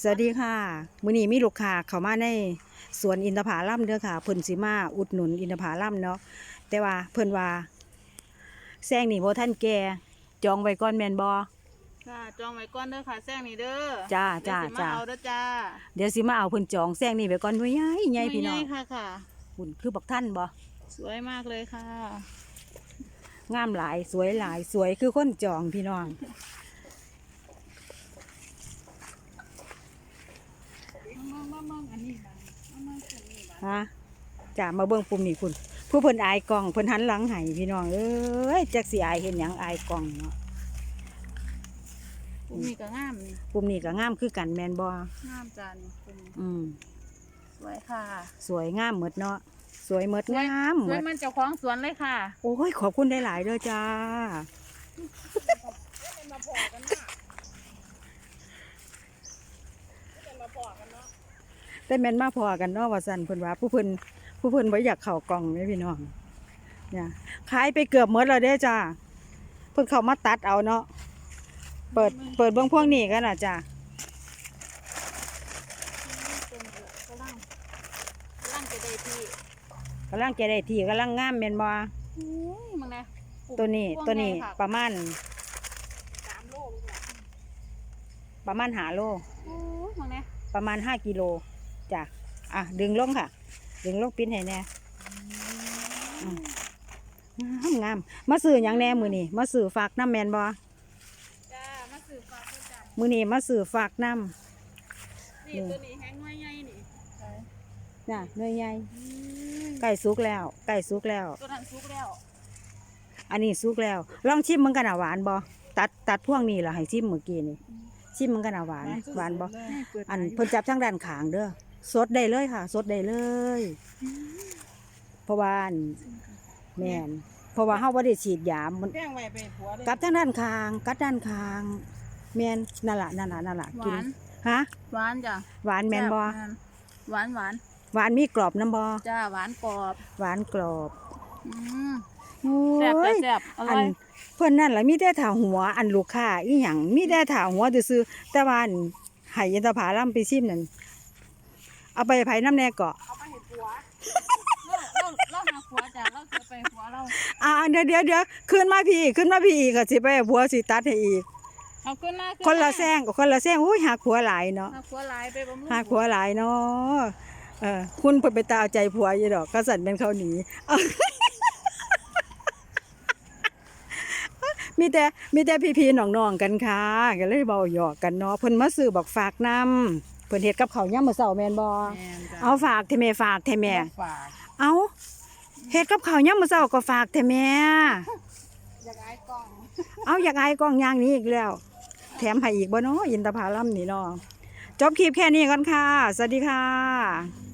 สวัสดีค่ะ มื้อนี้มีลูกค้าเข้ามาในสวนอินทผลัมเด้อค่ะ เพิ่นสิมาอุดหนุนอินทผลัมเนาะ แต่ว่าเพิ่นว่าแซงนี่บ่ทันแก่จองไว้ก่อนแม่นบ่ค่ะจองไว้ก่อนเด้อค่ะแซงนี่เด้อจ้าเดี๋ยวจ้าสิจ้ามาเอาเด้อจ้า เดี๋ยวสิมาเอาเพิ่นจองแซงนี่ไว้ก่อนว่าใหญ่ใหญ่พี่น้องไม่ใหญ่ค่ะค่ะหุ่นคือบักท่านบ่สวยมากเลยค่ะ งามหลายสวยหลายสวยคือคนจองพี่น้อง ฮะจ้ามาเบิ่งปุ่มนี่คุณ ผู้เพิ่นอายกล้องเพิ่นหันหลังให้พี่น้อง เอ้ยจักสิอายเห็นหยังอายกล้องเนาะปุ่มนี้ก็งามนี่ปุ่มนี่ก็งามคือกันแม่นบ่งามจ้านี่ปุ่มนี้อืมสวยค่ะ สวยงามหมดเนาะสวยหมดงามสหมวยดมันเจ้าของสวนเลยค่ะ โอ้ยขอบคุณได้หลายๆเด้อจ้า แต่แม่นมาพอกันเนาะว่าซั่นเพิ่นว่า ผู้เพิ่นผู้เพิ่นบ่อยากเข้ากล่องเด้พี่น้องเนี่ยขายไปเกือบหมดแล้วเด้จ้าเพิ่นเข้ามาตัดเอาเนาะเปิดเปิดเบิ่งพวกนี้กันน่ะจ้ากำลังกำลังจะได้ที่กำลังจะได้ที่กำลังงามแม่นบ่อุ้ยมึงนะปลูกตัวนี้พงตัวนี้ใหญ่ค่ะประมาณสามโลลูกหลานประมาณหาโลอุ้ยมึงนะประมาณห้ากิโล จ้ะอะดึงลงค่ะ ดึงลงปิ้นให้แน่อืมงามงามมาซื้อหยังแน่มือนี่มาซื้อฝากน้ำแมนบอจ้ามาสืบฝากด้วยจ้ามือนี่มาซื้อฝากน้นี่นี่ตัวนี้แห้งน้อยใหญ่นี่ำน่ะเนื้อใหญ่อืมไก่สุกแล้ว ไก่สุกแล้วตัวนั้นสุกแล้ว อันนี้สุกแล้ว ลองชิมมันกันอะหวานบอตัดตัดพวงนี่เหรอให้ชิมเมื่อกี้นี่ชิมมันกันอะหวานหวานบออันเพิ่นจับทั้งด้านขางเด้อ สดได้เลยค่ะ สดได้เลย เพราะว่าอันแม่นเพราะว่าเฮาบ่ได้ฉีดยามันแป้งไว้ไปผัวเลย กัดทางด้านคางกัดด้านคาง แมนนั่นล่ะนั่นล่ะนั่นล่ะหกินวานฮะหวานจ้ะหวานแมนบอซ่หวานหวานหวานมีกรอบน้ำบอจ้าหวานกรอบหวานกรอบอืมโอ้แซ่บจ้ะย แซ่บออัร่อนยเพิ่นนั่นล่ะมีแต่ถาหัวอันลูกค้าอีหยังมีแต่ถาหัวซื่อๆแต่ว่าอันให้ยินตผาล่ำไปซิมนั่น เอาไปไผน้ำแน่เกาะเอาไปเห็ดผัวเราเราเราหาผัวจ้ะเราจะไปผัวเราอ่าเดี๋ยวเดี๋ยวเดี๋ยวขึ้นมาพี่ขึ้นมาพี่อีกก็สิไปให้ผัวสิตัดให้อีกเอาขึ้นมาขึ้คนละมาแซงกับคนละแซงอุ้ยหักผัวหลายเนาะหาผัวหลายไปบำรุงหากผัวหลายเนาะเออคุณเพิ่นไปตาเอาใจผัวอยู่ดอกก็สั่นเป็นเขาหนีเอามีแต่มีแต่พี่ๆน้องๆกันค่ะก็เลยเบาหยอกกันเนาะเพิ่นมาซื้อบอกฝากน้ำ เพิ่นเฮ็ดกับข้าวยามมื้อเช้าแม่นบ่แม่นจ้ะเอาฝากแท้แม่ฝากแท้แม่ ฝากเอาเฮ็ดกับข้าวยามมื้อเช้าก็ฝากแท้แม่อยากไอ้กล้องเอาอยากอายกล้องอย่างนี้อีกแล้ว แถมให้อีกบ่เนาะอินทผลัมนี่เนาะจบคลิปแค่นี้ก่อนค่ะ สวัสดีค่ะ